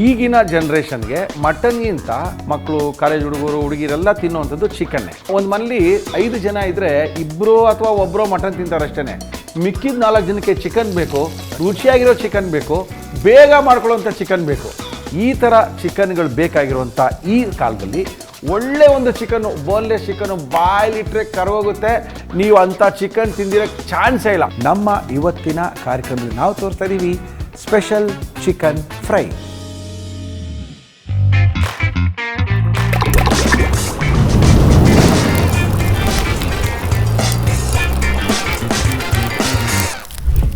ಈಗಿನ ಜನ್ರೇಷನ್ಗೆ ಮಟನ್ಗಿಂತ ಮಕ್ಕಳು ಕಾಲೇಜ್ ಹುಡುಗರು, ಹುಡುಗಿರೆಲ್ಲ ತಿನ್ನುವಂಥದ್ದು ಚಿಕನ್ನೇ ಒಂದು ಮನೇಲಿ ಐದು ಜನ ಇದ್ದರೆ ಇಬ್ಬರು ಅಥವಾ ಒಬ್ಬರು ಮಟನ್ ತಿಂತಾರಷ್ಟೇ ಮಿಕ್ಕಿದ ನಾಲ್ಕು ಜನಕ್ಕೆ ಚಿಕನ್ ಬೇಕು, ರುಚಿಯಾಗಿರೋ ಚಿಕನ್ ಬೇಕು, ಬೇಗ ಮಾಡ್ಕೊಳ್ಳೋಂಥ ಚಿಕನ್ ಬೇಕು. ಈ ಥರ ಚಿಕನ್ಗಳು ಬೇಕಾಗಿರುವಂಥ ಈ ಕಾಲದಲ್ಲಿ ಒಳ್ಳೆ ಒಂದು ಚಿಕನ್ನು ಬೋನ್ಲೆಸ್ ಚಿಕನ್ನು ಬಾಯ್ಲಿಟ್ರೆ ಕರೋಗುತ್ತೆ ನೀವು ಅಂಥ ಚಿಕನ್ ತಿಂದಿರೋಕ್ಕೆ ಚಾನ್ಸೇ ಇಲ್ಲ. ನಮ್ಮ ಇವತ್ತಿನ ಕಾರ್ಯಕ್ರಮದಲ್ಲಿ ನಾವು ತೋರಿಸ್ತಾ ಇದ್ದೀವಿ ಸ್ಪೆಷಲ್ ಚಿಕನ್ ಫ್ರೈ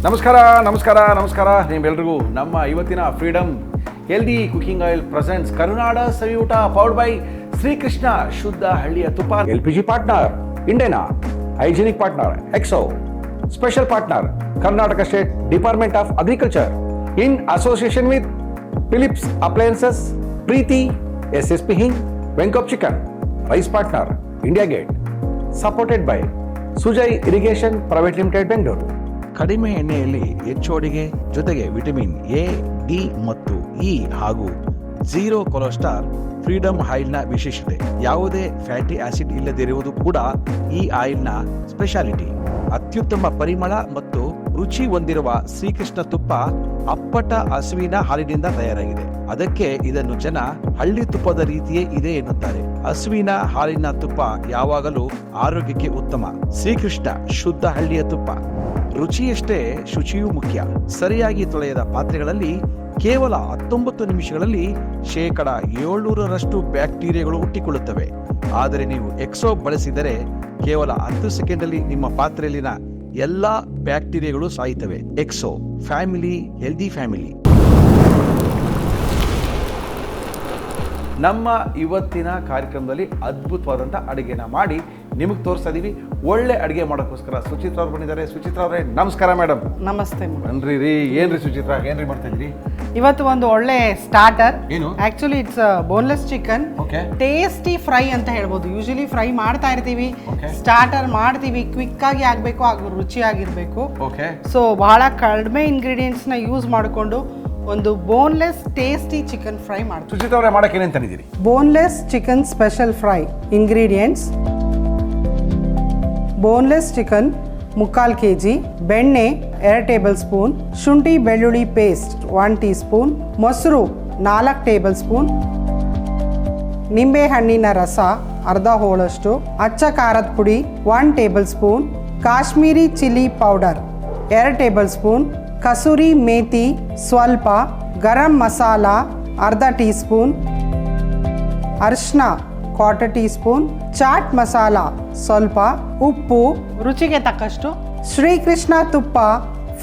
ನಮಸ್ಕಾರ ನಮಸ್ಕಾರ ನಮಸ್ಕಾರ. ನಿಮ್ಮೆಲ್ರಿಗೂ ನಮ್ಮ ಇವತ್ತಿನ freedom healthy cooking oil presents Karunada Saviyoota powered by Srikrishna ಶುದ್ಧ ಹಳ್ಳಿಯ ತುಪ್ಪ. L P G partner Indane hygienic partner, Exo, special partner, Karnataka state department of agriculture, in association with Philips appliances Preethi, S S P Hing ವೆಂಕಪ್ chicken rice partner India Gate supported by Sujay irrigation private limited Bengaluru ಕಡಿಮೆ ಎಣ್ಣೆಯಲ್ಲಿ ಹೆಚ್ಚು ಅಡಿಗೆ ಜೊತೆಗೆ vitamin A, D ಮತ್ತು E ಹಾಗೂ zero cholesterol freedom ಆಯಿಲ್ನ ವಿಶೇಷತೆ. ಯಾವುದೇ fatty acid ಇಲ್ಲದಿರುವುದು ಕೂಡ ಈ ಆಯಿಲ್ನ ಸ್ಪೆಷಾಲಿಟಿ. ಅತ್ಯುತ್ತಮ ಪರಿಮಳ ಮತ್ತು ರುಚಿ ಹೊಂದಿರುವ ಶ್ರೀಕೃಷ್ಣ ತುಪ್ಪ ಅಪ್ಪಟ ಹಸುವಿನ ಹಾಲಿನಿಂದ ತಯಾರಾಗಿದೆ. ಅದಕ್ಕೆ ಇದನ್ನು ಜನ ಹಳ್ಳಿ ತುಪ್ಪದ ರೀತಿಯೇ ಇದೆ ಎನ್ನುತ್ತಾರೆ. ಹಸುವಿನ ಹಾಲಿನ ತುಪ್ಪ ಯಾವಾಗಲೂ ಆರೋಗ್ಯಕ್ಕೆ ಉತ್ತಮ. ಶ್ರೀಕೃಷ್ಣ ಶುದ್ಧ ಹಳ್ಳಿಯ ತುಪ್ಪ. ರುಚಿಯಷ್ಟೇ ಶುಚಿಯೂ ಮುಖ್ಯ. ಸರಿಯಾಗಿ ತೊಳೆಯದ ಪಾತ್ರೆಗಳಲ್ಲಿ ಕೇವಲ ಹತ್ತೊಂಬತ್ತು ನಿಮಿಷಗಳಲ್ಲಿ ಶೇಕಡ ಏಳ್ನೂರರಷ್ಟು ಬ್ಯಾಕ್ಟೀರಿಯಾಗಳು ಹುಟ್ಟಿಕೊಳ್ಳುತ್ತವೆ. ಆದರೆ ನೀವು ಎಕ್ಸೋ ಬಳಸಿದರೆ ಕೇವಲ ಹತ್ತು ಸೆಕೆಂಡಲ್ಲಿ ನಿಮ್ಮ ಪಾತ್ರೆಯಲ್ಲಿನ ಎಲ್ಲಾ ಬ್ಯಾಕ್ಟೀರಿಯಾಗಳು ಸಾಯುತ್ತವೆ. Exo family, healthy family. ನಮ್ಮ ಇವತ್ತಿನ ಕಾರ್ಯಕ್ರಮದಲ್ಲಿ ಅದ್ಭುತವಾದಂಥ ಅಡುಗೆನ ಮಾಡಿ ನಿಮಗೆ ತೋರಿಸ್ತಾ ಇದ್ದೀವಿ ಒಳ್ಳೆ ಅಡುಗೆ ಮಾಡೋಕ್ಕೋಸ್ಕರ ಸುಚಿತ್ರ ಅವ್ರು ಬಂದಿದ್ದಾರೆ. ಸುಚಿತ್ರ ಅವರೇ ನಮಸ್ಕಾರ ಮೇಡಮ್. ನಮಸ್ತೆ ನನ್ರಿ ಬನ್ರಿ ರೀ ಏನ್ರಿ ಸುಚಿತ್ರ ಏನ್ರಿ ಮಾಡ್ತಾ ಇದ್ರಿ? ಇವತ್ತು ಒಂದು ಒಳ್ಳೆ ಸ್ಟಾರ್ಟರ್ ಏನು? Actually it's boneless chicken okay tasty fry ಅಂತ ಹೇಳ್ಬೋದು. ಯೂಶಲಿ ಫ್ರೈ ಮಾಡ್ತಾ ಇರ್ತೀವಿ. ಸ್ಟಾರ್ಟರ್ ಮಾಡ್ತೀವಿ. ಕ್ವಿಕ್ ಆಗಿ ಆಗಬೇಕು ಹಾಗೂ ರುಚಿಯಾಗಿರಬೇಕು. ಓಕೆ ಸೊ ಬಹಳ ಕಡಿಮೆ ಇಂಗ್ರೀಡಿಯೆಂಟ್ಸ್ನ ಯೂಸ್ ಮಾಡಿಕೊಂಡು ಒಂದು ಬೋನ್ಲೆಸ್ ಟೇಸ್ಟಿ ಚಿಕನ್ ಫ್ರೈ ಮಾಡ್ತೀವಿ. ಸುಚಿತ್ರ ಅವರೇ ಮಾಡಕ್ಕೆ ಏನೇನು ತಂದಿದ್ದೀರಿ? Boneless chicken special fry ingredients boneless chicken ಮುಕ್ಕಾಲು ಕೆ ಜಿ ಬೆಣ್ಣೆ ಎರಡು ಟೇಬಲ್ ಸ್ಪೂನ್ ಶುಂಠಿ ಬೆಳ್ಳುಳ್ಳಿ ಪೇಸ್ಟ್ ಒನ್ ಟೀ ಸ್ಪೂನ್ ಮೊಸರು ನಾಲ್ಕು ಟೇಬಲ್ ಸ್ಪೂನ್ ನಿಂಬೆಹಣ್ಣಿನ ರಸ ಅರ್ಧ ಹೋಳಷ್ಟು ಅಚ್ಚ ಖಾರದ ಪುಡಿ one table spoon Kashmiri chilli powder ಎರಡು ಟೇಬಲ್ ಸ್ಪೂನ್ ಕಸೂರಿ ಮೇಥಿ ಸ್ವಲ್ಪ ಗರಂ ಮಸಾಲ ಅರ್ಧ tea spoon ಅರ್ಶನ quarter tea spoon chaat masala ಸ್ವಲ್ಪ ಉಪ್ಪು ರುಚಿಗೆ ತಕ್ಕಷ್ಟು ಶ್ರೀಕೃಷ್ಣ ತುಪ್ಪ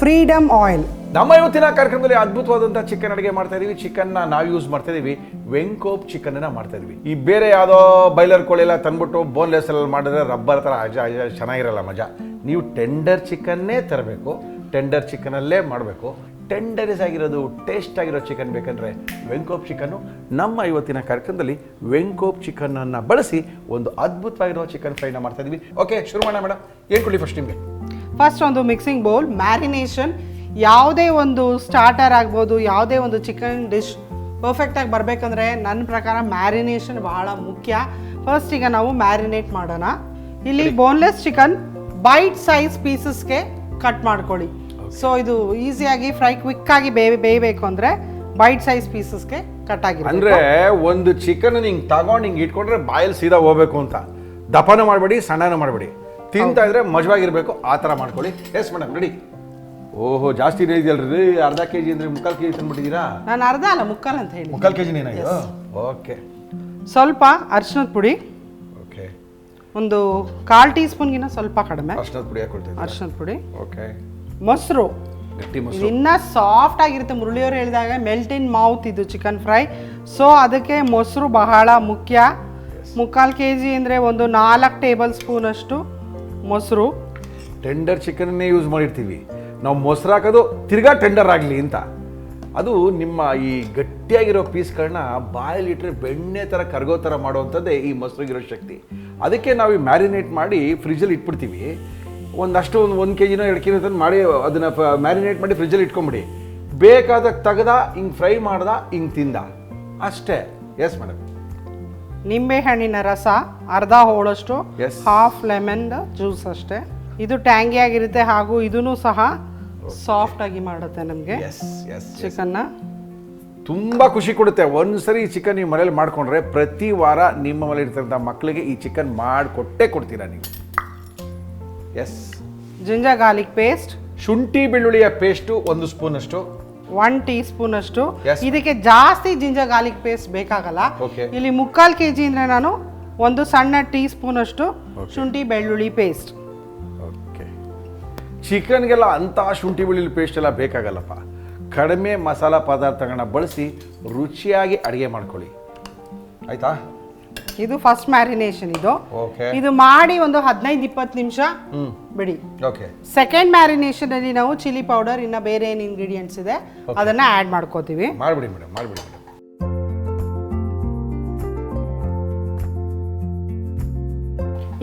ಫ್ರೀಡಮ್ ಆಯಿಲ್. ನಮ್ಮ ಇವತ್ತಿನ ಕಾರ್ಯಕ್ರಮದಲ್ಲಿ ಅದ್ಭುತವಾದಂಥ ಚಿಕನ್ ಅಡುಗೆ ಮಾಡ್ತಾ ಇದೀವಿ. ಚಿಕನ್ನ ನಾವು ಯೂಸ್ ಮಾಡ್ತಾ ಇದೀವಿ. ವೆಂಕೋಪ್ ಚಿಕನ್ ಅನ್ನ ಮಾಡ್ತಾ ಇದೀವಿ. ಈ ಬೇರೆ ಯಾವುದೋ ಬೈಲರ್ ಕೋಳಿ ಎಲ್ಲ ತಂದ್ಬಿಟ್ಟು ಬೋನ್ಲೆಸ್ ಎಲ್ಲ ಮಾಡಿದ್ರೆ ರಬ್ಬರ್ ಥರ ಅಜ ಅಜ ಚೆನ್ನಾಗಿರಲ್ಲ ಮಜಾ. ನೀವು ಟೆಂಡರ್ ಚಿಕನ್ನೇ ತರಬೇಕು. ಟೆಂಡರ್ ಚಿಕನಲ್ಲೇ ಮಾಡಬೇಕು. ಟೆಂಡರಿಸ್ ಆಗಿರೋದು ಟೇಸ್ಟ್ ಆಗಿರೋ ಚಿಕನ್ ಬೇಕಂದರೆ ವೆಂಕೋಪ್ ಚಿಕನ್ನು ನಮ್ಮ ಇವತ್ತಿನ ಕಾರ್ಯಕ್ರಮದಲ್ಲಿ ವೆಂಕೋಪ್ ಚಿಕನನ್ನು ಬಳಸಿ ಒಂದು ಅದ್ಭುತವಾಗಿರೋ ಚಿಕನ್ ಫ್ರೈನ ಮಾಡ್ತಾ ಇದ್ವಿ. ಓಕೆ ಶುರು ಮಾಡೋಣ ಮೇಡಮ್ ಏನು ಕೊಡಿ ಫಸ್ಟ್ ನಿಮಗೆ? ಫಸ್ಟ್ ಒಂದು ಮಿಕ್ಸಿಂಗ್ ಬೌಲ್ ಮ್ಯಾರಿನೇಷನ್ ಯಾವುದೇ ಒಂದು ಸ್ಟಾರ್ಟರ್ ಆಗ್ಬೋದು ಯಾವುದೇ ಒಂದು ಚಿಕನ್ ಡಿಶ್ ಪರ್ಫೆಕ್ಟಾಗಿ ಬರಬೇಕಂದ್ರೆ ನನ್ನ ಪ್ರಕಾರ ಮ್ಯಾರಿನೇಷನ್ ಬಹಳ ಮುಖ್ಯ. ಫಸ್ಟ್ ಈಗ ನಾವು ಮ್ಯಾರಿನೇಟ್ ಮಾಡೋಣ. ಇಲ್ಲಿ ಬೋನ್ಲೆಸ್ ಚಿಕನ್ ಬೈಟ್ ಸೈಜ್ ಪೀಸಸ್ಗೆ ಕಟ್ ಮಾಡ್ಕೊಳ್ಳಿ. ಸೊ ಇದು ಈಸಿಯಾಗಿ ಫ್ರೈ ಕ್ವಿಕ್ಕಾಗಿ ಬೇಯ ಬೇಯಬೇಕು ಅಂದರೆ ಬೈಟ್ ಸೈಜ್ ಪೀಸಸ್ಗೆ ಕಟ್ ಆಗಿ ಅಂದ್ರೆ ಒಂದು ಚಿಕನ್ ಹಿಂಗ್ ತಗೊಂಡು ಹಿಂಗ್ ಇಟ್ಕೊಂಡ್ರೆ ಬಾಯಲ್ಲಿ ಸೀದಾ ಹೋಗ್ಬೇಕು ಅಂತ. ದಪ್ಪನೂ ಮಾಡಬೇಡಿ ಸಣ್ಣನೂ ಮಾಡಬೇಡಿ. ತಿಂತಾ ಇದ್ರೆ ಮಜವಾಗಿರ್ಬೇಕು ಆ ಥರ ಮಾಡ್ಕೊಳ್ಳಿ. ಎಸ್ ಮೇಡಮ್ ರೆಡಿ ಓಹೋ ಜಾಸ್ತಿ ಇದೆಯಲ್ರಿ ಅರ್ಧ ಕೆ ಜಿ ಅಂದ್ರೆ ಮುಕ್ಕಾಲು ಕೆ ಜಿ ತಂದ್ಬಿಟ್ಟಿದ್ದೀರಾ? ನಾನು ಅರ್ಧ ಅಲ್ಲ ಮುಕ್ಕಾಲ್ ಅಂತ ಹೇಳಿ ಮುಕ್ಕಾಲು ಕೆ ಜಿ ಏನಾಯ್ತು ಓಕೆ ಸ್ವಲ್ಪ ಅರ್ಶಿನದ ಪುಡಿ. ಓಕೆ ಒಂದು ಕಾಲು ಟೀ ಸ್ಪೂನ್ಗಿನ ಸ್ವಲ್ಪ ಕಡಿಮೆ. ಅರ್ಶನದ ಪುಡಿ ಹಾಕೊಳ್ತೀನಿ ಅರ್ಶಿನದ ಪುಡಿ. ಓಕೆ ಮೊಸರು. ಗಟ್ಟಿ ಮೊಸರು. ಇನ್ನ ಸಾಫ್ಟ್ ಆಗಿರುತ್ತೆ. ಮುರಳಿಯವರು ಹೇಳಿದಾಗ ಮೆಲ್ಟ್ ಇನ್ ಮೌತ್ ಇದು ಚಿಕನ್ ಫ್ರೈ ಸೊ ಅದಕ್ಕೆ ಮೊಸರು ಬಹಳ ಮುಖ್ಯ. ಮುಕ್ಕಾಲು ಕೆ ಜಿ ಅಂದರೆ ಒಂದು ನಾಲ್ಕು ಟೇಬಲ್ ಸ್ಪೂನ್ ಅಷ್ಟು ಮೊಸರು. ಟೆಂಡರ್ ಚಿಕನ್ನೇ ಯೂಸ್ ಮಾಡಿರ್ತೀವಿ. ನಾವು ಮೊಸರು ಹಾಕೋದು ತಿರ್ಗಾ ಟೆಂಡರ್ ಆಗಲಿ ಅಂತ. ಅದು ನಿಮ್ಮ ಈ ಗಟ್ಟಿಯಾಗಿರೋ ಪೀಸ್ಗಳನ್ನ ಬಾಯಲ್ಲಿಟ್ಟರೆ ಬೆಣ್ಣೆ ಥರ ಕರಗೋ ಥರ ಮಾಡುವಂಥದ್ದೇ ಈ ಮೊಸರಿಗಿರೋ ಶಕ್ತಿ. ಅದಕ್ಕೆ ನಾವು ಮ್ಯಾರಿನೇಟ್ ಮಾಡಿ ಫ್ರಿಜ್ಜಲ್ಲಿ ಇಟ್ಬಿಡ್ತೀವಿ. ಒಂದಷ್ಟು ಒಂದು ಒಂದು ಕೆ ಜಿನೋ ಎರಡು ಕೆ ಜಿ ತಂದು ಮಾಡಿ ಅದನ್ನು ಮ್ಯಾರಿನೇಟ್ ಮಾಡಿ ಫ್ರಿಜ್ಜಲ್ಲಿ ಇಟ್ಕೊಂಬಿಡಿ. ಬೇಕಾದಾಗ ತೆಗ್ದ ಹಿಂಗೆ ಫ್ರೈ ಮಾಡ್ದ ಹಿಂಗೆ ತಿಂದ. ಅಷ್ಟೇ. ಎಸ್ ಮೇಡಮ್ ನಿಂಬೆ ಹಣ್ಣಿನ ರಸ ಅರ್ಧ ಹೋಳಷ್ಟು ಎಸ್ ಹಾಫ್ ಲೆಮನ್ ಜ್ಯೂಸ್ ಅಷ್ಟೇ. ಇದು ಟ್ಯಾಂಗಿ ಆಗಿರುತ್ತೆ ಹಾಗೂ ಇದೂ ಸಹ ಸಾಫ್ಟ್ ಆಗಿ ಮಾಡುತ್ತೆ ನಮಗೆ. ಎಸ್ ಎಸ್ ಚಿಕನ್ನ. ತುಂಬ ಖುಷಿ ಕೊಡುತ್ತೆ. ಒಂದ್ಸರಿ ಈ ಚಿಕನ್ ನೀವು ಮನೇಲಿ ಮಾಡ್ಕೊಂಡ್ರೆ ಪ್ರತಿ ವಾರ ನಿಮ್ಮ ಮನೇಲಿ ಇರ್ತಕ್ಕಂಥ ಮಕ್ಕಳಿಗೆ ಈ ಚಿಕನ್ ಮಾಡಿಕೊಟ್ಟೇ ಕೊಡ್ತೀರಾ ನೀವು. ಎಸ್ ಜಿಂಜರ್ ಗಾರ್ಲಿಕ್ ಪೇಸ್ಟ್ ಶುಂಠಿ ಬೆಳ್ಳುಳ್ಳಿಯ ಪೇಸ್ಟು ಒಂದು ಸ್ಪೂನ್ ಅಷ್ಟು ಒನ್ ಟೀ ಸ್ಪೂನ್ ಅಷ್ಟು Yes. ಇದಕ್ಕೆ ಜಾಸ್ತಿ ಜಿಂಜರ್ ಗಾರ್ಲಿಕ್ ಪೇಸ್ಟ್ ಬೇಕಾಗಲ್ಲ. Okay. ಇಲ್ಲಿ ಮುಕ್ಕಾಲು ಕೆ ಜಿ ಅಂದರೆ ನಾನು ಒಂದು ಸಣ್ಣ ಟೀ ಸ್ಪೂನ್ ಅಷ್ಟು ಶುಂಠಿ ಬೆಳ್ಳುಳ್ಳಿ ಪೇಸ್ಟ್ ಓಕೆ ಚಿಕನ್ಗೆಲ್ಲ ಅಂಥ ಶುಂಠಿ ಬೆಳ್ಳುಳ್ಳಿ ಪೇಸ್ಟ್ ಎಲ್ಲ ಬೇಕಾಗಲ್ಲಪ್ಪ. ಕಡಿಮೆ ಮಸಾಲ ಪದಾರ್ಥಗಳನ್ನ ಬಳಸಿ ರುಚಿಯಾಗಿ ಅಡುಗೆ ಮಾಡ್ಕೊಳ್ಳಿ. ಆಯ್ತಾ? ಇದು ಫಸ್ಟ್ ಮ್ಯಾರಿನೇಷನ್ ಇದು. ಓಕೆ ಇದು ಮಾಡಿ ಒಂದು ಹದಿನೈದು ಇಪ್ಪತ್ತು ನಿಮಿಷ ಬಿಡಿ. ಓಕೆ ಸೆಕೆಂಡ್ ಮ್ಯಾರಿನೇಷನ್ ಅಲ್ಲಿ ನಾವು ಚಿಲ್ಲಿ ಪೌಡರ್ ಇನ್ನ ಬೇರೆ ಏನು ಇಂಗ್ರೀಡಿಯೆಂಟ್ಸ್ ಇದೆ ಅದನ್ನ ಆಡ್ ಮಾಡ್ಕೋತೀವಿ. ಮಾಡಿಬಿಡಿ ಮೇಡಮ್ ಮಾಡಿಬಿಡಿ ಮೇಡಮ್.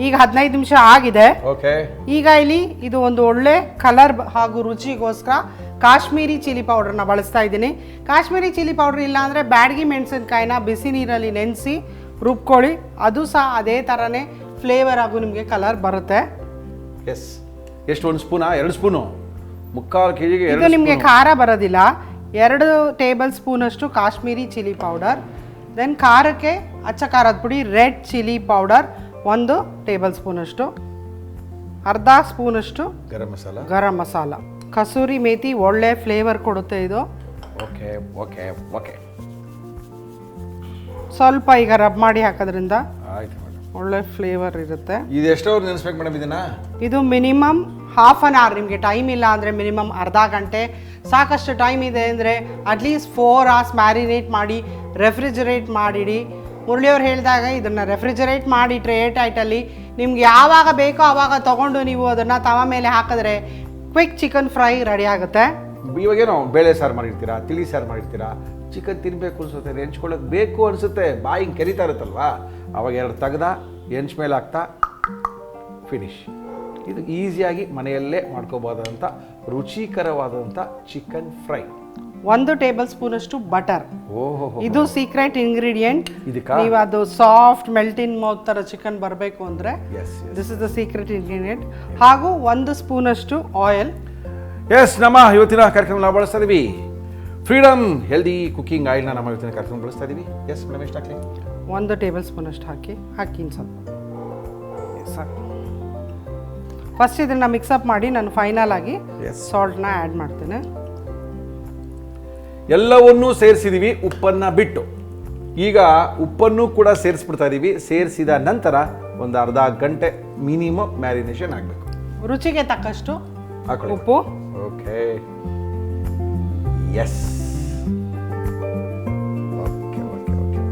ಈಗ ಹದಿನೈದು ನಿಮಿಷ ಆಗಿದೆ. ಓಕೆ ಈಗ ಇಲ್ಲಿ ಇದು ಒಂದು ಒಳ್ಳೆ ಕಲರ್ ಹಾಗೂ ರುಚಿಗೋಸ್ಕರ ಕಾಶ್ಮೀರಿ ಚಿಲ್ಲಿ ಪೌಡರ್ನ ಬಳಸ್ತಾ ಇದ್ದೀನಿ. ಕಾಶ್ಮೀರಿ ಚಿಲ್ಲಿ ಪೌಡರ್ ಇಲ್ಲ ಅಂದ್ರೆ ಬ್ಯಾಡಗಿ ಮೆಣಸಿನ್ಕಾಯಿನ ಬಿಸಿ ನೀರಲ್ಲಿ ನೆನೆಸಿ ರುಬ್ಕೊಳ್ಳಿ. ಅದು ಸಹ ಅದೇ ಥರನೇ ಫ್ಲೇವರ್ ಹಾಗೂ ನಿಮಗೆ ಕಲರ್ ಬರುತ್ತೆ. ಎಸ್ ಎಷ್ಟು ಒಂದು ಸ್ಪೂನಾ? ಎರಡು ಸ್ಪೂನು? ಮುಕ್ಕಾಲು ಕೆ ಜಿಗೆ ಇದು ನಿಮಗೆ ಖಾರ ಬರೋದಿಲ್ಲ. ಎರಡು ಟೇಬಲ್ ಸ್ಪೂನಷ್ಟು ಕಾಶ್ಮೀರಿ ಚಿಲ್ಲಿ ಪೌಡರ್ ದೆನ್ ಖಾರಕ್ಕೆ ಅಚ್ಚ ಖಾರದ ಪುಡಿ ರೆಡ್ ಚಿಲ್ಲಿ ಪೌಡರ್ ಒಂದು ಟೇಬಲ್ ಸ್ಪೂನಷ್ಟು ಅರ್ಧ ಸ್ಪೂನಷ್ಟು ಗರಂ ಮಸಾಲ. ಗರಂ ಮಸಾಲ. ಕಸೂರಿ ಮೇಥಿ ಒಳ್ಳೆ ಫ್ಲೇವರ್ ಕೊಡುತ್ತೆ ಇದು. ಓಕೆ ಓಕೆ ಓಕೆ ಸ್ವಲ್ಪ ಈಗ ರಬ್ ಮಾಡಿ ಹಾಕೋದ್ರಿಂದ ಆಯ್ತು ಮೇಡಮ್. ಒಳ್ಳೆ ಫ್ಲೇವರ್ ಇರುತ್ತೆ. ಇದು ಎಷ್ಟು ನೆನೆಸ್ಬೇಕು ಮೇಡಮ್ ಇದನ್ನ? ಇದು ಮಿನಿಮಮ್ ಹಾಫ್ ಅನ್ ಅವರ್ ನಿಮಗೆ ಟೈಮ್ ಇಲ್ಲ ಅಂದರೆ ಮಿನಿಮಮ್ ಅರ್ಧ ಗಂಟೆ. ಸಾಕಷ್ಟು ಟೈಮ್ ಇದೆ ಅಂದರೆ at least four hours marinate ಮಾಡಿ ರೆಫ್ರಿಜರೇಟ್ ಮಾಡಿಡಿ. ಮುರಳಿಯವ್ರು ಹೇಳಿದಾಗ ಇದನ್ನು ರೆಫ್ರಿಜರೇಟ್ ಮಾಡಿಟ್ರೆ ಏರ್ ಟೈಟಲ್ಲಿ ನಿಮ್ಗೆ ಯಾವಾಗ ಬೇಕೋ ಆವಾಗ ತೊಗೊಂಡು ನೀವು ಅದನ್ನು ತವ ಮೇಲೆ ಹಾಕಿದ್ರೆ ಕ್ವಿಕ್ ಚಿಕನ್ ಫ್ರೈ ರೆಡಿ ಆಗುತ್ತೆ. ಇವಾಗೇನು ಬೇಳೆ ಸಾರು ಮಾಡಿರ್ತೀರಾ ತಿಳಿ ಸಾರು ಮಾಡಿರ್ತೀರಾ? ಚಿಕನ್ ತಿನ್ನಬೇಕು ಅನ್ಸುತ್ತೆ ಹೆಂಚ್ಕೊಳ್ಳೋಕೆ ಬೇಕು ಅನಿಸುತ್ತೆ. ಬಾಯಿ ಹಿಂಗೆ ಕೆರಿತಾ ಇರುತ್ತಲ್ವಾ? ಅವಾಗ ಎರಡು ತೆಗ್ದ ಹೆಂಚ್ ಮೇಲೆ ಹಾಕ್ತಾ ಫಿನಿಶ್ ಇದು ಈಸಿಯಾಗಿ ಮನೆಯಲ್ಲೇ ಮಾಡ್ಕೋಬೋದಂಥ ರುಚಿಕರವಾದಂಥ ಚಿಕನ್ ಫ್ರೈ. ಒಂದು ಟೇಬಲ್ ಸ್ಪೂನ್ ಅಷ್ಟು ಬಟರ್. ಓಹೋ ಇದು ಸೀಕ್ರೆಟ್ ಇಂಗ್ರೀಡಿಯಂಟ್ ಇದಕ್ಕಾ? ನೀವು ಅದು ಸಾಫ್ಟ್ ಮೆಲ್ಟಿನ್ ಮೌತ್ ಥರ ಚಿಕನ್ ಬರಬೇಕು ಅಂದರೆ this is the secret ingredient ಹಾಗೂ ಒಂದು ಸ್ಪೂನ್ ಅಷ್ಟು ಆಯಿಲ್ ಎಸ್ ನಮ್ಮ ಇವತ್ತಿನ ಕಾರ್ಯಕ್ರಮ ನಾವು ಬಳಸ್ತಾ ಫ್ರೀಡಮ್ ಹೆಲ್ದಿ ಕುಕ್ಕಿಂಗ್ ಆಯಿಲ್ನ ನಮ್ಮ ಇವತ್ತಿನ ಕರ್ಕೊಂಡು ಬಳಸ್ತಾ ಇದ್ದೀವಿ ಎಸ್ ಮೇಡಮ್ ಎಷ್ಟು ಹಾಕಲಿ ಒಂದು ಟೇಬಲ್ ಸ್ಪೂನಷ್ಟು ಹಾಕಿ ಹಾಕಿ ಇನ್ನು ಸ್ವಲ್ಪ. ಸಾಕು. ಫಸ್ಟ್ ಇದನ್ನು ಮಿಕ್ಸಪ್ ಮಾಡಿ ನಾನು ಫೈನಲ್ ಆಗಿ. ಸಾಲ್ಟ್ನ ಆ್ಯಡ್ ಮಾಡ್ತೇನೆ. ಎಲ್ಲವನ್ನೂ ಸೇರಿಸಿದೀವಿ ಉಪ್ಪನ್ನು ಬಿಟ್ಟು. ಈಗ ಉಪ್ಪನ್ನು ಕೂಡ ಸೇರಿಸ್ಬಿಡ್ತಾ ಇದ್ದೀವಿ ಸೇರಿಸಿದ ನಂತರ ಒಂದು ಅರ್ಧ ಗಂಟೆ ಮಿನಿಮಮ್ ಮ್ಯಾರಿನೇಷನ್ ಆಗಬೇಕು. ರುಚಿಗೆ ತಕ್ಕಷ್ಟು ಉಪ್ಪು. Okay yes okay okay okay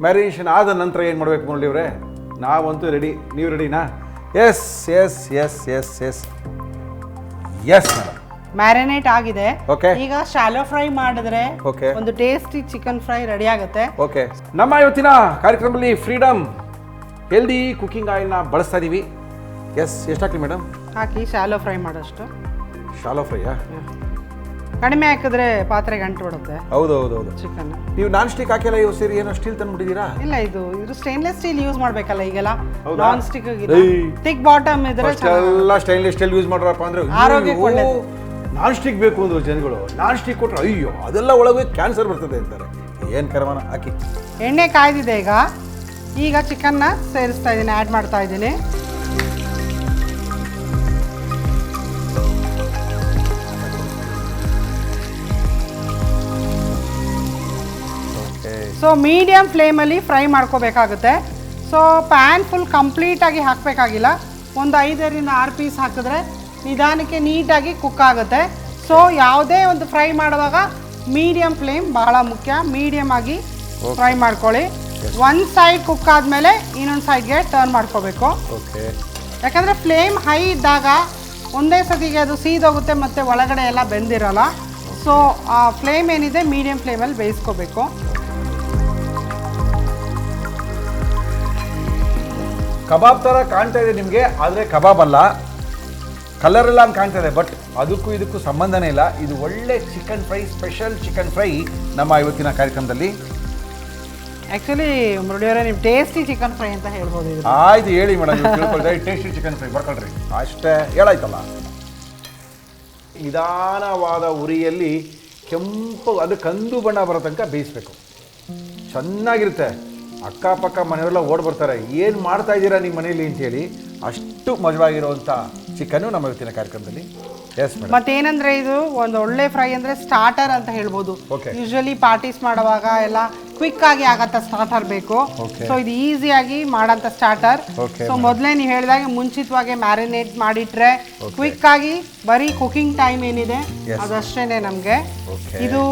marination ಆದ ನಂತರ ಏನು ಮಾಡಬೇಕು ಮುರಳಿ ಅವರೇ ನಾವಂತೂ ರೆಡಿ ನೀವು ರೆಡಿನಾ yes yes yes yes yes yes madam marinate ಆಗಿದೆ. ಓಕೆ ಈಗ ಶಾಲೋ ಫ್ರೈ ಮಾಡಿದ್ರೆ Okay. ಒಂದು ಟೇಸ್ಟಿ ಚಿಕನ್ ಫ್ರೈ ರೆಡಿ ಆಗುತ್ತೆ. ಓಕೆ ನಮ್ಮ ಇವತ್ತಿನ ಕಾರ್ಯಕ್ರಮದಲ್ಲಿ ಫ್ರೀಡಮ್ ಹೆಲ್ದಿ ಕುಕಿಂಗ್ ಆಯಿಲ್ನ ಬಳಸ್ತಾ ಇದೀವಿ. ಎಸ್ ಎಷ್ಟಾಗ್ಲಿ ಮೇಡಮ್ ಹಾಕಿ ಶಾಲೋ ಫ್ರೈ ಮಾಡೋಷ್ಟು. ಶಾಲೋ ಫ್ರೈಯಾ ಕಡಿಮೆ ಹಾಕಿದ್ರೆ ಪಾತ್ರೆ ಗಂಟು ಬಿಡುತ್ತೆ. ಹೌದು ಹೌದು ಹೌದು ಚಿಕನ್ ನೀವು ನಾನ್ ಸ್ಟಿಕ್ ಹಾಕಿಲ್ಲ ಇವು ಸೇರಿ ಏನೋ ಸ್ಟೀಲ್ ತಂದ್ಬಿಟ್ಟಿದ್ದೀರಾ ಇಲ್ಲ ಇದು ಇದು ಸ್ಟೇನ್ಲೆಸ್ ಸ್ಟೀಲ್ ಯೂಸ್ ಮಾಡ್ಬೇಕಲ್ಲ ಈಗೆಲ್ಲ. ಹೌದಾ? Non stick. ಥಿಕ್ ಬಾಟಮ್ ಇದ್ರೆ ಎಲ್ಲ ಸ್ಟೈನ್ಲೆಸ್ ಸ್ಟೀಲ್ ಯೂಸ್ ಮಾಡ್ರಪ್ಪ ಅಂದ್ರೆ ಆರೋಗ್ಯಕ್ಕೆ ಒಳ್ಳೇದು. ನಾನ್ ಸ್ಟಿಕ್ ಬೇಕು ಅಂದ್ರೆ ಜನಗಳು ನಾನ್ ಸ್ಟಿಕ್ ಕೊಟ್ರೆ ಅಯ್ಯೋ ಅದೆಲ್ಲ ಒಳಗೆ ಕ್ಯಾನ್ಸರ್ ಬರ್ತದೆ ಅಂತಾರೆ. ಏನು ಕರ್ಮನ? ಹಾಕಿ ಎಣ್ಣೆ ಕಾಯ್ದಿದೆ ಈಗ. ಈಗ ಚಿಕನ್ನ ಸೇರಿಸ್ತಾ ಇದ್ದೀನಿ ಆ್ಯಡ್ ಮಾಡ್ತಾ ಇದ್ದೀನಿ. ಸೊ ಮೀಡಿಯಮ್ ಫ್ಲೇಮಲ್ಲಿ ಫ್ರೈ ಮಾಡ್ಕೋಬೇಕಾಗುತ್ತೆ. ಸೊ ಪ್ಯಾನ್ ಫುಲ್ ಕಂಪ್ಲೀಟಾಗಿ ಹಾಕಬೇಕಾಗಿಲ್ಲ. ಒಂದು ಐದರಿಂದ ಆರು ಪೀಸ್ ಹಾಕಿದ್ರೆ ನಿಧಾನಕ್ಕೆ ನೀಟಾಗಿ ಕುಕ್ ಆಗುತ್ತೆ. ಸೊ ಯಾವುದೇ ಒಂದು ಫ್ರೈ ಮಾಡುವಾಗ ಮೀಡಿಯಮ್ ಫ್ಲೇಮ್ ಬಹಳ ಮುಖ್ಯ. ಮೀಡಿಯಮ್ ಆಗಿ ಫ್ರೈ ಮಾಡ್ಕೊಳ್ಳಿ. ಒಂದು ಸೈಡ್ ಕುಕ್ ಆದಮೇಲೆ ಇನ್ನೊಂದು ಸೈಡ್ಗೆ ಟರ್ನ್ ಮಾಡ್ಕೋಬೇಕು. ಓಕೆ ಯಾಕಂದರೆ ಫ್ಲೇಮ್ ಹೈ ಇದ್ದಾಗ ಒಂದೇ ಸತಿಗೆ ಅದು ಸೀದೋಗುತ್ತೆ ಮತ್ತು ಒಳಗಡೆ ಎಲ್ಲ ಬೆಂದಿರಲ್ಲ. ಸೊ ಆ ಫ್ಲೇಮ್ ಏನಿದೆ ಮೀಡಿಯಮ್ ಫ್ಲೇಮಲ್ಲಿ ಬೇಯಿಸ್ಕೋಬೇಕು. ಕಬಾಬ್ ಥರ ಕಾಣ್ತಾ ಇದೆ ನಿಮಗೆ ಆದರೆ ಕಬಾಬ್ ಅಲ್ಲ. ಕಲರ್ ಎಲ್ಲ ಇದೆ ಬಟ್ ಅದಕ್ಕೂ ಇದಕ್ಕೂ ಸಂಬಂಧನೇ ಇಲ್ಲ. ಇದು ಒಳ್ಳೆ chicken fry special chicken fry ನಮ್ಮ ಇವತ್ತಿನ ಕಾರ್ಯಕ್ರಮದಲ್ಲಿ. ಆಕ್ಚುಲಿ ಮುರುಳಿಯವರೇ ನೀವು ಟೇಸ್ಟಿ ಚಿಕನ್ ಫ್ರೈ ಅಂತ ಹೇಳ್ಬೋದು ಇದು. ಆಯ್ತು ಹೇಳಿ ಮೇಡಮ್ ಟೇಸ್ಟಿ ಚಿಕನ್ ಫ್ರೈ ಬರ್ಕೊಳ್ರಿ. ಅಷ್ಟೇ ಹೇಳಾಯ್ತಲ್ಲ. ನಿಧಾನವಾದ ಉರಿಯಲ್ಲಿ ಕೆಂಪು ಅದು ಕಂದು ಬಣ್ಣ ಬರೋ ತನಕ ಬೇಯಿಸ್ಬೇಕು. ಚೆನ್ನಾಗಿರುತ್ತೆ. ಅಕ್ಕಪಕ್ಕ ಮನೆಯವರೆಲ್ಲ ಓಡ್ ಬರ್ತಾರೆ. ಏನು ಮಾಡ್ತಾ ಇದ್ದೀರಾ ನಿಮ್ಮ ಮನೇಲಿ ಅಂತೇಳಿ. ಅಷ್ಟು ಮಜವಾಗಿರುವಂಥ ಚಿಕನ್ ನಮ್ಮ ಇವತ್ತಿನ ಕಾರ್ಯಕ್ರಮದಲ್ಲಿ. ಎಸ್ ಮೇಡಮ್ ಮತ್ತೇನಂದ್ರೆ ಇದು ಒಂದು ಒಳ್ಳೆ ಫ್ರೈ ಅಂದ್ರೆ ಸ್ಟಾರ್ಟರ್ ಅಂತ ಹೇಳ್ಬೋದು. Okay. ಯೂಶಲಿ ಪಾರ್ಟೀಸ್ ಮಾಡುವಾಗ ಎಲ್ಲ ಕ್ವಿಕ್ ಆಗಿ ಆಗಂತ ಸ್ಟಾರ್ಟರ್ ಬೇಕು. Okay. ಸೊ ಇದು ಈಸಿಯಾಗಿ ಮಾಡಂತ ಸ್ಟಾರ್ಟರ್ Okay, ಸೊ ಮೊದಲೇ ನೀವು ಹೇಳಿದಾಗೆ ಮುಂಚಿತವಾಗಿ ಮ್ಯಾರಿನೇಟ್ ಮಾಡಿಟ್ರೆ ಕ್ವಿಕ್ ಆಗಿ ಬರೀ ಕುಕಿಂಗ್ ಟೈಮ್ ಏನಿದೆ Yes. ಅದಷ್ಟೇನೆ ನಮಗೆ. Okay. ಇದು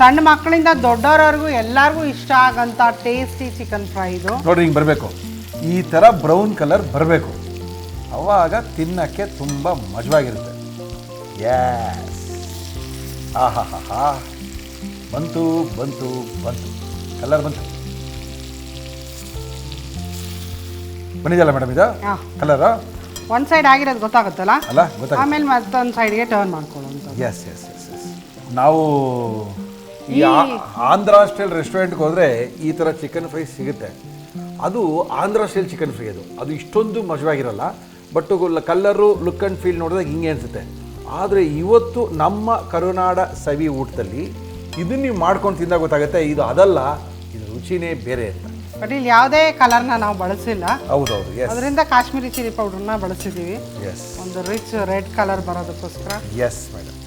ಸಣ್ಣ ಮಕ್ಕಳಿಂದ ದೊಡ್ಡವರವರೆಗೂ ಎಲ್ಲರಿಗೂ ಇಷ್ಟ ಆಗಂತ ಟೇಸ್ಟಿ ಚಿಕನ್ ಫ್ರೈ ಇದು. ನೋಡ್ರಿ ಹಿಂಗೆ ಬರಬೇಕು. ಈ ಥರ ಬ್ರೌನ್ ಕಲರ್ ಬರಬೇಕು. ಅವಾಗ ತಿನ್ನಕ್ಕೆ ತುಂಬ ಮಜವಾಗಿರುತ್ತೆ. ಯಾಸ್ ಆಹಾ ಹಾ ಹಾ ಬಂತು ಬಂತು ಬಂತು. ಕಲರ್ ಬಂತು. ಬಂದಿದೆಯಲ್ಲ ಮೇಡಮ್ ಇದು? ಹಾ. ಕಲರು ಒಂದ್ ಸೈಡ್ ಆಗಿರೋದು ಗೊತ್ತಾಗುತ್ತಲ್ಲ? ಅಲ್ಲ ಗೊತ್ತಾಗ ಆಮೇಲೆ ಮತ್ತೊಂದು ಸೈಡ್ಗೆ ಟರ್ನ್ ಮಾಡ್ಕೊಳ್ಳೋದು ಎಸ್ ಎಸ್ ಎಸ್ ಎಸ್ ನಾವು ಈ ಆ- ಆಂಧ್ರ ಸ್ಟೈಲ್ ರೆಸ್ಟೋರೆಂಟ್ಗೆ ಹೋದರೆ ಈ ಥರ ಚಿಕನ್ ಫ್ರೈ ಸಿಗುತ್ತೆ. ಅದು ಆಂಧ್ರ ಸ್ಟೈಲ್ ಚಿಕನ್ ಫ್ರೈ ಅದು. ಅದು ಇಷ್ಟೊಂದು ಮಜವಾಗಿರಲ್ಲ but colour look and feel ನೋಡಿದಾಗ ಹಿಂಗೆ ಅನಿಸುತ್ತೆ. ಆದರೆ ಇವತ್ತು ನಮ್ಮ ಕರುನಾಡ ಸವಿ ಊಟದಲ್ಲಿ ಇದನ್ನ ನೀವು ಮಾಡ್ಕೊಂಡು ತಿಂದಾಗ ಗೊತ್ತಾಗುತ್ತೆ ಇದು ಅದಲ್ಲ ಇದು ರುಚಿನೇ ಬೇರೆ ಅಂತ. ಬಟ್ ಇಲ್ಲಿ ಯಾವುದೇ ಕಲರ್ನ ನಾವು ಬಳಸಿಲ್ಲ. ಹೌದೌದು ಎಸ್ ಅದರಿಂದ ಕಾಶ್ಮೀರಿ ಚಿಲ್ಲಿ ಪೌಡರ್ನ ಬಳಸಿದ್ದೀವಿ ಎಸ್ ಒಂದು ರಿಚ್ ರೆಡ್ ಕಲರ್ ಬರೋದಕ್ಕೋಸ್ಕರ. ಎಸ್ ಮೇಡಮ್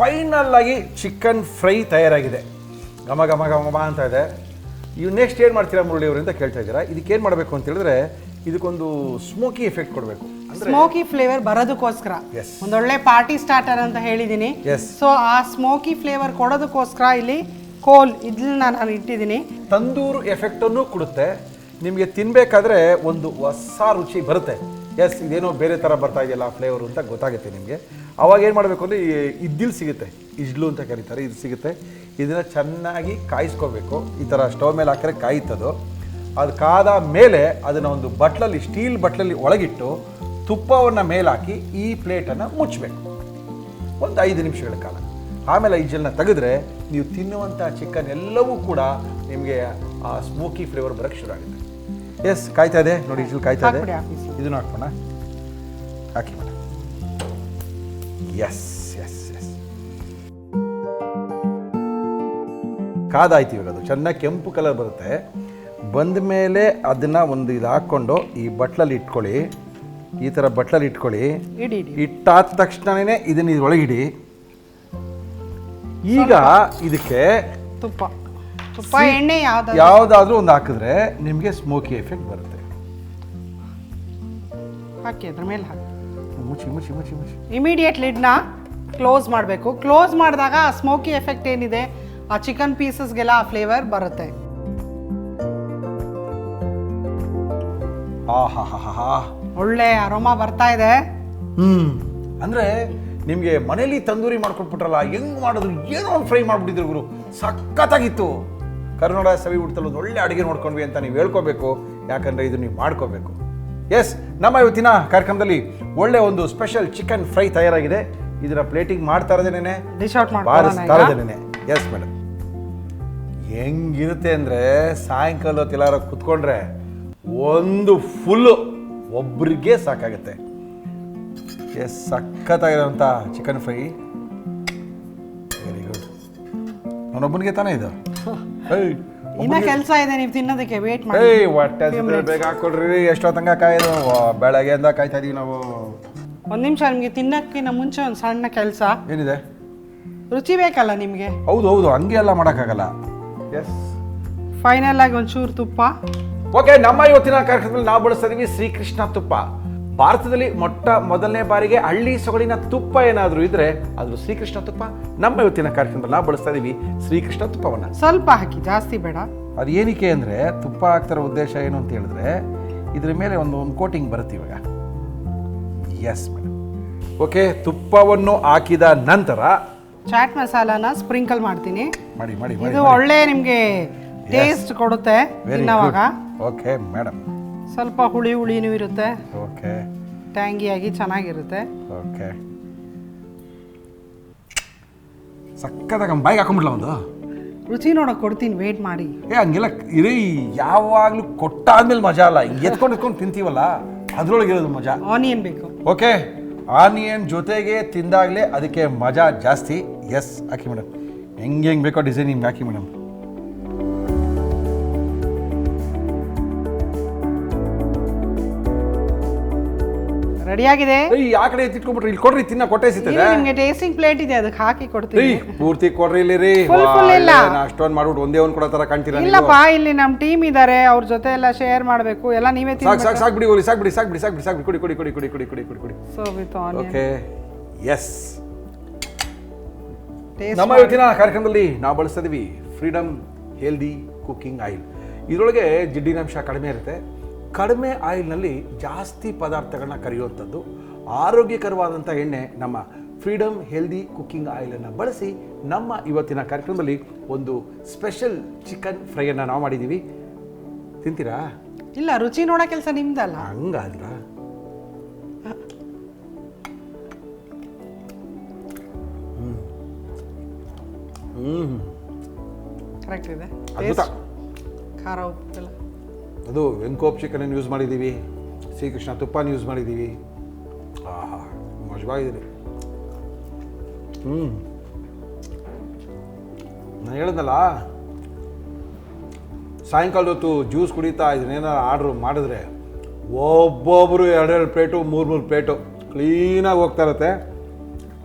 ಫೈನಲ್ ಆಗಿ ಚಿಕನ್ ಫ್ರೈ ತಯಾರಾಗಿದೆ. ಘಮ ಘಮ ಘಮ ಘಮ ಅಂತ ಇದೆ. ಇವು ನೆಕ್ಸ್ಟ್ ಏನು ಮಾಡ್ತೀರಾ ಮುರಳಿ ಅವರಿಂದ ಕೇಳ್ತಾ ಇದ್ದೀರಾ. ಇದಕ್ಕೆ ಏನು ಮಾಡಬೇಕು ಅಂತ ಹೇಳಿದ್ರೆ ಇದಕ್ಕೊಂದು ಸ್ಮೋಕಿ ಎಫೆಕ್ಟ್ ಕೊಡಬೇಕು. ಸ್ಮೋಕಿ ಫ್ಲೇವರ್ ಬರೋದಕ್ಕೋಸ್ಕರ. ಒಂದೊಳ್ಳೆ ಪಾರ್ಟಿ ಸ್ಟಾರ್ಟರ್ ಅಂತ ಹೇಳಿದ್ದೀನಿ. ಸೊ ಆ ಸ್ಮೋಕಿ ಫ್ಲೇವರ್ ಕೊಡೋದಕ್ಕೋಸ್ಕರ ಇಲ್ಲಿ ಕೋಲ್ ಇದನ್ನ ನಾನು ಇಟ್ಟಿದ್ದೀನಿ ತಂದೂರು ಎಫೆಕ್ಟನ್ನು ಕೊಡುತ್ತೆ. ನಿಮಗೆ ತಿನ್ನಬೇಕಾದ್ರೆ ಒಂದು ಹೊಸ ರುಚಿ ಬರುತ್ತೆ. ಎಸ್ ಇದೇನೋ ಬೇರೆ ಥರ ಬರ್ತಾ ಇದೆಯಲ್ಲ ಫ್ಲೇವರು ಅಂತ ಗೊತ್ತಾಗುತ್ತೆ ನಿಮಗೆ. ಅವಾಗ ಏನು ಮಾಡಬೇಕು ಅಂದರೆ ಇದ್ದಿಲ್ ಸಿಗುತ್ತೆ. ಇಜ್ಲು ಅಂತ ಕರೀತಾರೆ ಇದು ಸಿಗುತ್ತೆ. ಇದನ್ನು ಚೆನ್ನಾಗಿ ಕಾಯಿಸ್ಕೋಬೇಕು. ಈ ಥರ ಸ್ಟವ್ ಮೇಲೆ ಹಾಕಿದ್ರೆ ಕಾಯುತ್ತದು ಅದು ಕಾದ ಮೇಲೆ ಅದನ್ನು ಒಂದು ಬಟ್ಲಲ್ಲಿ ಸ್ಟೀಲ್ ಬಟ್ಲಲ್ಲಿ ಒಳಗಿಟ್ಟು ತುಪ್ಪವನ್ನು ಮೇಲಾಕಿ ಈ ಪ್ಲೇಟನ್ನು ಮುಚ್ಚಬೇಕು ಒಂದು ಐದು ನಿಮಿಷಗಳ ಕಾಲ. ಆಮೇಲೆ ಈ ಜೆಲ್ನ ತೆಗೆದ್ರೆ ನೀವು ತಿನ್ನುವಂಥ ಚಿಕನ್ ಎಲ್ಲವೂ ಕೂಡ ನಿಮಗೆ ಆ ಸ್ಮೋಕಿ ಫ್ಲೇವರ್ ಬರೋಕ್ಕೆ ಶುರು ಆಗುತ್ತೆ. ಎಸ್ ಕಾಯ್ತಾ ಇದೆ? ನೋಡಿ ಇಜ್ಲು ಕಾಯ್ತಾ ಇದೆ. ಇದನ್ನು ಹಾಕೋಣ ಹಾಕಿ ಮೇಡಮ್ ಎಸ್ ಎಸ್ ಎಸ್ ಕಾದಾಯ್ತು ಇವಾಗ ಅದು ಚೆನ್ನಾಗಿ ಕೆಂಪು ಕಲರ್ ಬರುತ್ತೆ. ಬಂದ ಮೇಲೆ ಅದನ್ನು ಒಂದು ಇದು ಹಾಕ್ಕೊಂಡು ಈ ಬಟ್ಲಲ್ಲಿ ಇಟ್ಕೊಳ್ಳಿ. ಈ ಥರ ಬಟ್ಲಲ್ಲಿ ಇಟ್ಕೊಳ್ಳಿ. ಇಟ್ಟಾದ ತಕ್ಷಣನೇ ಇದನ್ನ ಇದು ಒಳಗಿಡಿ ಈಗ ಇದಕ್ಕೆ ತುಪ್ಪ. ತುಪ್ಪ ಎಣ್ಣೆ ಯಾವ್ದು ಯಾವುದಾದ್ರೂ ಒಂದು ಹಾಕಿದ್ರೆ ನಿಮಗೆ ಸ್ಮೋಕಿ ಎಫೆಕ್ಟ್ ಬರುತ್ತೆ. ಹಾಕಿ ಅದ್ರ ಮೇಲೆ ಹಾಕಿ. ಮುಚ್ಚಿ ಮುಚ್ಚಿ ಮುಚ್ಚಿ ಮುಚ್ಚಿ. ಇಮಿಡಿಯೇಟ್ ಲಿಡ್ನ ಕ್ಲೋಸ್ ಮಾಡಬೇಕು. ಕ್ಲೋಸ್ ಮಾಡಿದಾಗ ಆ ಸ್ಮೋಕಿ ಎಫೆಕ್ಟ್ ಏನಿದೆ? ಆ ಚಿಕನ್ ಪೀಸಸ್ಗೆಲ್ಲ ಆ ಫ್ಲೇವರ್ ಬರುತ್ತೆ. ಒಳ್ಳೆ ಅರೋಮಾ ಬರ್ತಾ ಇದೆ. ಹ್ಮ್. ಅಂದ್ರೆ ನಿಮಗೆ ಮನೇಲಿ ತಂದೂರಿ ಮಾಡ್ಕೊಟ್ಬಿಟ್ರಲ್ಲ ಹೆಂಗ್ ಮಾಡಿದ್ರು ಏನೋ ಒಂದು ಫ್ರೈ ಮಾಡ್ಬಿಟ್ಟಿದ್ರು ಗುರು. ಸಖತ್ತಾಗಿತ್ತು. ಕರ್ನಾಟಕ ಸವಿ ಊಟದಲ್ಲಿ ಒಂದು ಒಳ್ಳೆ ಅಡುಗೆ ನೋಡ್ಕೊಂಡ್ವಿ ಅಂತ ನೀವು ಹೇಳ್ಕೋಬೇಕು. ಯಾಕಂದ್ರೆ ಇದು ನೀವು ಮಾಡ್ಕೋಬೇಕು. ಎಸ್ ನಮ್ಮ ಇವತ್ತಿನ ಕಾರ್ಯಕ್ರಮದಲ್ಲಿ ಒಳ್ಳೆ ಒಂದು ಸ್ಪೆಷಲ್ ಚಿಕನ್ ಫ್ರೈ ತಯಾರಾಗಿದೆ. ಇದರ ಪ್ಲೇಟಿಂಗ್ ಮಾಡ್ತಾ ಇರೋದೇನೆ ಡಿಶ್ ಔಟ್ ಬಾರಿಸ್ತಾ ಮಾಡ್ಕೊಳ್ಳೋಣ ಈಗ. ಇರೋದೇನೆ ಎಸ್ ಮೇಡಮ್ ಹೆಂಗಿರುತ್ತೆ ಅಂದರೆ ಸಾಯಂಕಾಲ ತಿಲಾರ ಕುತ್ಕೊಂಡ್ರೆ ಒಂದು ಫುಲ್ಲು ಒಬ್ರಿಗೆ ಸಾಕಾಗುತ್ತೆ. ಎಸ್ ಸಖತ್ತಾಗಿರೋಂಥ ಚಿಕನ್ ಫ್ರೈ ವೆರಿ ಗುಡ್ ಅವನೊಬ್ಬನಿಗೆ ತಾನೇ ಇದು? ಇನ್ನ ಕೆಲಸ ಇದೆ ನೀವು ತಿನ್ನೋದಕ್ಕೆ ವೇಟ್ ಮಾಡಿ. ಏಯ್ ಹೊಟ್ಟೆ ಹಸಿದ್ರೆ ಬೇಗ ಹಾಕೊಡ್ರಿ ಎಷ್ಟೊತ್ತಂಗ ಕಾಯೋದು? ಬೆಳಗ್ಗೆಯಿಂದ ಕಾಯ್ತಾ ಇದೀವಿ ನಾವು. ಒಂದ್ ನಿಮಿಷ ನಿಮ್ಗೆ ತಿನ್ನಕ್ಕಿಂತ ಮುಂಚೆ ಒಂದು ಸಣ್ಣ ಕೆಲಸ. ಏನಿದೆ? ರುಚಿ ಬೇಕಲ್ಲ ನಿಮಗೆ? ಹೌದು ಹೌದು ಹಂಗೆ ಎಲ್ಲ ಮಾಡೋಕ್ಕಾಗಲ್ಲ. ಎಸ್ ಫೈನಲ್ ಆಗಿ ಒಂಚೂರು ತುಪ್ಪ. ಓಕೆ ನಮ್ಮ ಇವತ್ತಿನ ಕಾರ್ಯಕ್ರಮದಲ್ಲಿ ನಾವು ಬಳಸ್ತಾ ಇದೀವಿ ಶ್ರೀಕೃಷ್ಣ ತುಪ್ಪ. ಭಾರತದಲ್ಲಿ ಮೊಟ್ಟ ಮೊದಲನೇ ಬಾರಿಗೆ ಹಳ್ಳಿ ಸೊಗಡಿನ ತುಪ್ಪ ಏನಾದರೂ ಇದ್ರೆ ಅದು ಶ್ರೀಕೃಷ್ಣ ತುಪ್ಪ. ನಮ್ಮ ಇವತ್ತಿನ ಕಾರ್ಯಕ್ರಮದಲ್ಲಿ ನಾವು ಬಳಸ್ತಾ ಇದೀವಿ ಶ್ರೀಕೃಷ್ಣ ತುಪ್ಪವನ್ನ. ಸ್ವಲ್ಪ ಹಾಕಿ ಜಾಸ್ತಿ ಬೇಡ. ಅದು ಏನಕ್ಕೆ ಅಂದರೆ ತುಪ್ಪ ಹಾಕ್ತಿರೋ ಉದ್ದೇಶ ಏನು ಅಂತ ಹೇಳಿದ್ರೆ ಇದ್ರ ಮೇಲೆ ಒಂದು ಒಂದು ಕೋಟಿಂಗ್ ಬರುತ್ತೆ ಇವಾಗ. ಎಸ್ ಮೇಡಮ್ ಓಕೆ ತುಪ್ಪವನ್ನು ಹಾಕಿದ ನಂತರ ಚಾಟ್ ಮಸಾಲಾನ ಸ್ಪ್ರಿಂಕಲ್ ಮಾಡ್ತೀನಿ. ಮಾಡಿ ಮಾಡಿ ಮಾಡಿ ಇದು ಒಳ್ಳೆ ನಿಮಗೆ ಟೇಸ್ಟ್ ಕೊಡುತ್ತೆ ತಿನ್ನೋವಾಗ. ಓಕೆ ಮೇಡಮ್ ಸ್ವಲ್ಪ ಹುಳಿ ಹುಳಿನೂ ಇರುತ್ತೆ. ಓಕೆ. ಟ್ಯಾಂಗಿಯಾಗಿ ಚೆನ್ನಾಗಿರುತ್ತೆ. ಓಕೆ. ಸಕ್ಕದಾಗ ಬಾಯಿಗೆ ಹಾಕೊಂಡ್ಬಿಡ್ಲ ಒಂದು? ರುಚಿ ನೋಡಕ್ ಕೊಡ್ತೀನಿ ವೇಟ್ ಮಾಡಿ. ಏ ಹಂಗೆಲ್ಲ ಇರೀ ಯಾವಾಗಲೂ ಕೊಟ್ಟಾದ್ಮೇಲೆ ಮಜಾ ಅಲ್ಲ. ಹಿಂಗೆ ಎತ್ಕೊಂಡು ಎತ್ಕೊಂಡು ತಿಂತೀವಲ್ಲ ಅದ್ರೊಳಗೆ ಇರೋದು ಮಜಾ. ಆನಿಯನ್ ಬೇಕು. ಓಕೆ. ಆನಿಯನ್ ಜೊತೆಗೆ ತಿಂದಾಗಲೇ ಅದಕ್ಕೆ ಮಜಾ ಜಾಸ್ತಿ. ಎಸ್ ಹಾಕಿ ಮೇಡಮ್. ಹೆಂಗೆ ಹೆಂಗೆ ಬೇಕೋ ಡಿಸೈನ್ ಹಿಂಗೆ ಹಾಕಿ ಮೇಡಮ್. ರೆಡಿಯಾಗಿದೆ. ಈ ಆ ಕಡೆ ಎತ್ತಿಟ್ಕೊಂಡ್ಬಿಟ್ರಿ ಇಲ್ಲಿ ಕೊಡ್ರಿ ತಿನ್ನ ಕೊಟ್ಟೆ ಸಿಗ್ತದೆ. ನಿಮಗೆ ಟೇಸ್ಟಿಂಗ್ ಪ್ಲೇಟ್ ಇದೆ ಅದಕ್ಕೆ ಹಾಕಿ ಕೊಡ್ತೀನಿ. ಪೂರ್ತಿ ಕೊಡ್ರಿ ಇಲ್ಲಿ ರೀ. Full, full ಇಲ್ಲ. ಅಷ್ಟೊಂದು ಮಾಡ್ಬಿಟ್ಟು ಒಂದೇ ಒಂದು ಕೊಡೋ ತರ ಕಾಣ್ತೀರಾ ನೀವು? ಇಲ್ಲಪ್ಪ ಇಲ್ಲಿ ನಮ್ಮ ಟೀಮ್ ಇದ್ದಾರೆ ಅವ್ರ ಜೊತೆ ಎಲ್ಲ ಶೇರ್ ಮಾಡಬೇಕು. ಎಲ್ಲ ನೀವೇ ಸಾಕು ಸಾಕ್ ಸಾಕ್ ಬಿಡಿ ಹೋಗಿ ಸಾಕು ಬಿಡಿ ಸಾಕ್ ಬಿಡಿ ಸಾಕ್ ಬಿಡಿ ಸಾಕು ಬಿಡಿ ಕೊಡಿ ಕೊಡಿ ಕೊಡಿ ಕೊಡಿ ಕೊಡಿ ಕೊಡಿ ಕೊಡಿ. ಕೊಡಿ so with onion okay yes taste ನಮ್ಮ ಇವತ್ತಿನ ಕಾರ್ಯಕ್ರಮದಲ್ಲಿ ನಾವು ಬಳಸ್ತಾ ಇದೀವಿ ಫ್ರೀಡಮ್ ಹೆಲ್ದಿ ಕುಕ್ಕಿಂಗ್ ಆಯಿಲ್ ಇದರೊಳಗೆ ಜಿಡ್ಡಿನಂಶ ಕಡಿಮೆ ಇರುತ್ತೆ. ಕಡಿಮೆ ಆಯಿಲ್ನಲ್ಲಿ ಜಾಸ್ತಿ ಪದಾರ್ಥಗಳನ್ನ ಕರೆಯುವಂಥದ್ದು ಆರೋಗ್ಯಕರವಾದಂಥ ಎಣ್ಣೆ ನಮ್ಮ ಫ್ರೀಡಮ್ ಹೆಲ್ದಿ ಕುಕ್ಕಿಂಗ್ ಆಯಿಲನ್ನು ಬಳಸಿ ನಮ್ಮ ಇವತ್ತಿನ ಕಾರ್ಯಕ್ರಮದಲ್ಲಿ ಒಂದು ಸ್ಪೆಷಲ್ ಚಿಕನ್ ಫ್ರೈಯನ್ನು ನಾವು ಮಾಡಿದ್ದೀವಿ. ತಿಂತೀರಾ? ಇಲ್ಲ ರುಚಿ ನೋಡೋ ಕೆಲಸ ನಿಮ್ದಲ್ಲ? ಹ್ಮ್. ಕರೆಕ್ಟ್ ಇದೆ. ಖಾರ ಉಪ್ಪು ಎಲ್ಲ ಅದು ವೆಂಕೋಪ್ ಚಿಕನ್ ಯೂಸ್ ಮಾಡಿದ್ದೀವಿ ಶ್ರೀಕೃಷ್ಣ ತುಪ್ಪನ ಯೂಸ್ ಮಾಡಿದ್ದೀವಿ. ಆಹಾ ಮಜವಾಗಿದ್ದೀರಿ. ಹ್ಞೂ ನಾನು ಹೇಳಿದ್ನಲ್ಲ ಸಾಯಂಕಾಲದ ಹೊತ್ತು ಜ್ಯೂಸ್ ಕುಡಿತಾ ಇದನ್ನೇನಾರು ಆರ್ಡ್ರ್ ಮಾಡಿದ್ರೆ ಒಬ್ಬೊಬ್ಬರು ಎರಡೆರಡು ಪ್ಲೇಟು ಮೂರು ಮೂರು ಪ್ಲೇಟು ಕ್ಲೀನಾಗಿ ಹೋಗ್ತಾ ಇರುತ್ತೆ.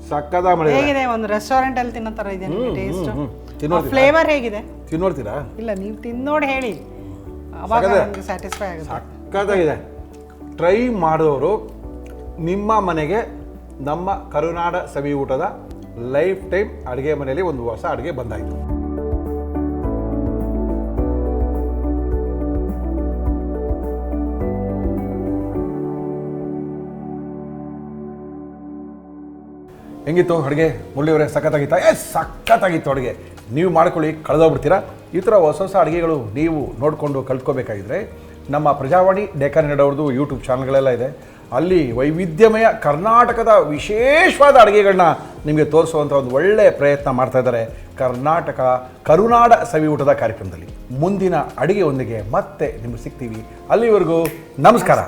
ಸಕ್ಕದ ಮಳೆ ಹೇಗಿದೆ? ಒಂದು ರೆಸ್ಟೋರೆಂಟ್ ಅಲ್ಲಿ ತಿನ್ನೋ ತರ ಇದೆ ಟೇಸ್ಟ್. ಫ್ಲೇವರ್ ಹೇಗಿದೆ? ತಿನ್ನೋಡ್ತೀರಾ ಇಲ್ಲ ನೀವು ತಿನ್ನೋಡಿ ಹೇಳಿ. ಅವಾಗ ಸಖತ್ತಾಗಿದೆ. ಸ್ಯಾಟಿಸ್ಫೈ ಆಗುತ್ತೆ. ಸಕ್ಕತ್ತಾಗಿದೆ ಟ್ರೈ ಮಾಡಿದವರು ನಿಮ್ಮ ಮನೆಗೆ ನಮ್ಮ ಕರುನಾಡ ಸವಿ ಊಟದ ಲೈಫ್ ಟೈಮ್ ಅಡುಗೆ ಮನೆಯಲ್ಲಿ ಒಂದು ಹೊಸ ಅಡುಗೆ ಬಂದಾಯಿತು. ಹೆಂಗಿತ್ತು ಅಡುಗೆ ಮುರಳಿಯವರೇ ಸಖತ್ತಾಗಿತ್ತಾ ಏ ಸಖತ್ತಾಗಿತ್ತು ಅಡುಗೆ. ನೀವು ಮಾಡ್ಕೊಳ್ಳಿ ಕಳೆದೋಗ್ಬಿಡ್ತೀರಾ? ಈ ಥರ ಹೊಸ ಹೊಸ ಅಡುಗೆಗಳು ನೀವು ನೋಡಿಕೊಂಡು ಕಲ್ತ್ಕೋಬೇಕಾಗಿದ್ರೆ ನಮ್ಮ ಪ್ರಜಾವಾಣಿ ಡೆಕ್ಕನ್ ಅವ್ರದ್ದು ಯೂಟ್ಯೂಬ್ ಚಾನಲ್ಗಳೆಲ್ಲ ಇದೆ. ಅಲ್ಲಿ ವೈವಿಧ್ಯಮಯ ಕರ್ನಾಟಕದ ವಿಶೇಷವಾದ ಅಡುಗೆಗಳನ್ನ ನಿಮಗೆ ತೋರಿಸುವಂಥ ಒಂದು ಒಳ್ಳೆಯ ಪ್ರಯತ್ನ ಮಾಡ್ತಾ ಇದ್ದಾರೆ ಕರ್ನಾಟಕ ಕರುನಾಡ ಸವಿ ಊಟದ ಕಾರ್ಯಕ್ರಮದಲ್ಲಿ. ಮುಂದಿನ ಅಡುಗೆಯೊಂದಿಗೆ ಮತ್ತೆ ನಿಮಗೆ ಸಿಗ್ತೀವಿ. ಅಲ್ಲಿವರೆಗೂ ನಮಸ್ಕಾರ.